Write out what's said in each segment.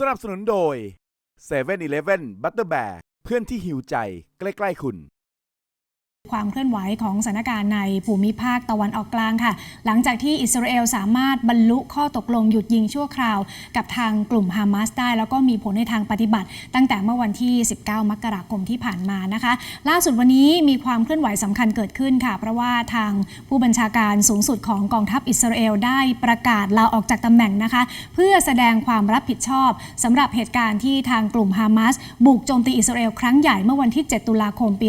สนับสนุนโดย7 e เ e ่ e อบัตเตอร์แบร์เพื่อนที่หิวใจใกล้ ๆ คุณ ความเคลื่อนไหวของสถานการณ์ในภูมิภาคตะวันออกกลางค่ะ หลังจากที่อิสราเอลสามารถบรรลุข้อตกลงหยุดยิงชั่วคราว กับทางกลุ่มฮามาสได้ แล้วก็มีผลในทางปฏิบัติ ตั้งแต่เมื่อวันที่ 19 มกราคมที่ผ่านมานะคะ ล่าสุดวันนี้มีความเคลื่อนไหวสำคัญเกิดขึ้นค่ะ เพราะว่าทางผู้บัญชาการสูงสุดของกองทัพอิสราเอลได้ประกาศลาออกจากตำแหน่งนะคะ เพื่อแสดงความรับผิดชอบสำหรับเหตุการณ์ที่ทางกลุ่มฮามาสบุกโจมตีอิสราเอลครั้งใหญ่เมื่อวันที่ 7 ตุลาคม ปี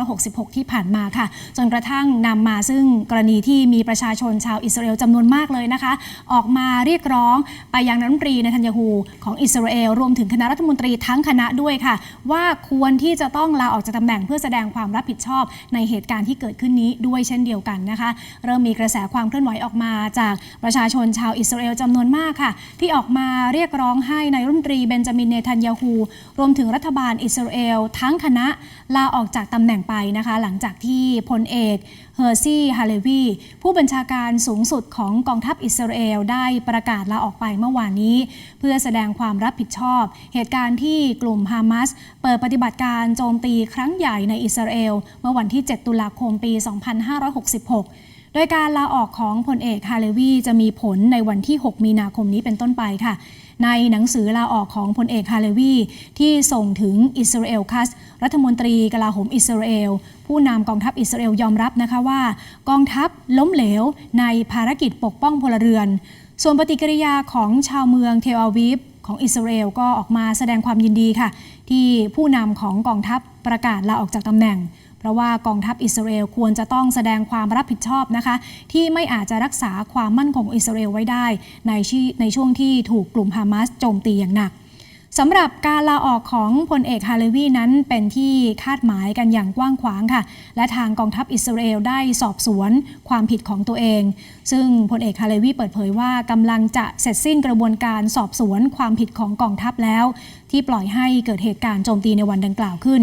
2566 ที่ผ่านมาค่ะ จนกระทั่งนำมาซึ่งกรณีที่มีประชาชนชาวอิสราเอลจำนวนมากเลยนะคะ ออกมาเรียกร้องไปยังรัฐมนตรีเนทันยาฮูของอิสราเอลรวมถึงคณะรัฐมนตรีทั้งคณะด้วยค่ะ ว่าควรที่จะต้องลาออกจากตำแหน่งเพื่อแสดงความรับผิดชอบในเหตุการณ์ที่เกิดขึ้นนี้ด้วยเช่นเดียวกันนะคะ เริ่มมีกระแสความเคลื่อนไหวออกมาจากประชาชนชาวอิสราเอลจำนวนมากค่ะ ที่ออกมาเรียกร้องให้นายรัฐมนตรีเบนจามินเนทันยาฮูรวมถึงรัฐบาลอิสราเอลทั้งคณะลาออกจากตำแหน่งไปนะคะ หลังจากที่พลเอกเฮอร์ซี่ฮาเลวีผู้บัญชาการสูงสุดของกองทัพอิสราเอลได้ประกาศลาออกไปเมื่อวานนี้ เพื่อแสดงความรับผิดชอบ เหตุการณ์ที่กลุ่มฮามาสเปิดปฏิบัติการโจมตีครั้งใหญ่ในอิสราเอลเมื่อวันที่ 7 ตุลาคมปี 2566 โดยการลาออกของพลเอกฮาเลวีจะมีผลในวันที่ 6 มีนาคมนี้เป็นต้นไปค่ะ ในหนังสือลาออกของพลเอกฮาเลวีที่ส่งถึงอิสราเอลคัส รัฐมนตรีกลาโหมอิสราเอล ผู้นำกองทัพอิสราเอลยอมรับนะคะว่า กองทัพล้มเหลวในภารกิจปกป้องพลเรือน ส่วนปฏิกิริยาของชาวเมืองเทลอาวีฟของอิสราเอลก็ออกมาแสดงความยินดีค่ะ ที่ผู้นำของกองทัพประกาศลาออกจากตำแหน่ง เพราะว่ากองทัพอิสราเอลควรจะต้องแสดงความรับผิดชอบนะคะ ที่ไม่อาจจะรักษาความมั่นคงอิสราเอลไว้ได้ ในในช่วงที่ถูกกลุ่มฮามาสโจมตีอย่างหนักสำหรับการลาออกของพลเอกฮาเลวีนั้นเป็นที่คาดหมายกันอย่างกว้างขวางค่ะ และทางกองทัพอิสราเอลได้สอบสวนความผิดของตัวเอง ซึ่งพลเอกฮาเลวีเปิดเผยว่ากำลังจะเสร็จสิ้นกระบวนการสอบสวนความผิดของกองทัพแล้ว ที่ปล่อยให้เกิดเหตุการณ์โจมตีในวันดังกล่าวขึ้น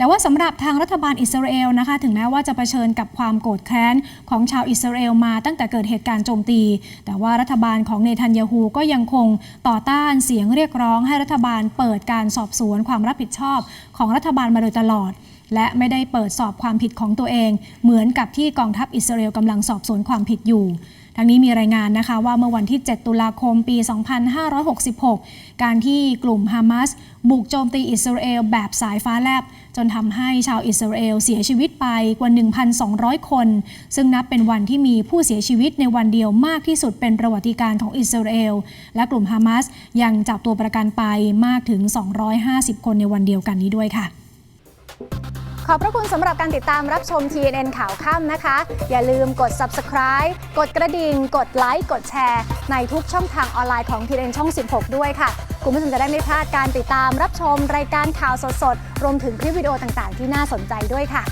แต่ว่าสำหรับทางรัฐบาลอิสราเอลนะคะ ถึงแม้ว่าจะเผชิญกับความโกรธแค้นของชาวอิสราเอลมาตั้งแต่เกิดเหตุการณ์โจมตี แต่ว่ารัฐบาลของเนทันยาฮูก็ยังคงต่อต้านเสียงเรียกร้องให้รัฐบาลเปิดการสอบสวนความรับผิดชอบของรัฐบาลมาโดยตลอด และไม่ได้เปิดสอบความผิดของตัวเอง เหมือนกับที่กองทัพอิสราเอลกำลังสอบสวนความผิดอยู่ทั้งนี้มีรายงานนะคะว่าเมื่อวันที่ 7 ตุลาคมปี 2566 การที่กลุ่มฮามาสบุกโจมตีอิสราเอลแบบสายฟ้าแลบจนทำให้ชาวอิสราเอลเสียชีวิตไปกว่า 1,200 คน ซึ่งนับเป็นวันที่มีผู้เสียชีวิตในวันเดียวมากที่สุดเป็นประวัติการณ์ของอิสราเอล และกลุ่มฮามาสยังจับตัวประกันไปมากถึง 250 คนในวันเดียวกันนี้ด้วยค่ะ ขอบพระคุณสำหรับการติดตามรับชม TNN ข่าวค่ำนะคะ อย่าลืมกด subscribe กดกระดิ่ง กดไลค์ กดแชร์ ในทุกช่องทางออนไลน์ของ TNN ช่อง 16 ด้วยค่ะ คุณผู้ชมจะได้ไม่พลาดการติดตามรับชมรายการข่าวสดๆ รวมถึงคลิปวิดีโอต่างๆ ที่น่าสนใจด้วยค่ะ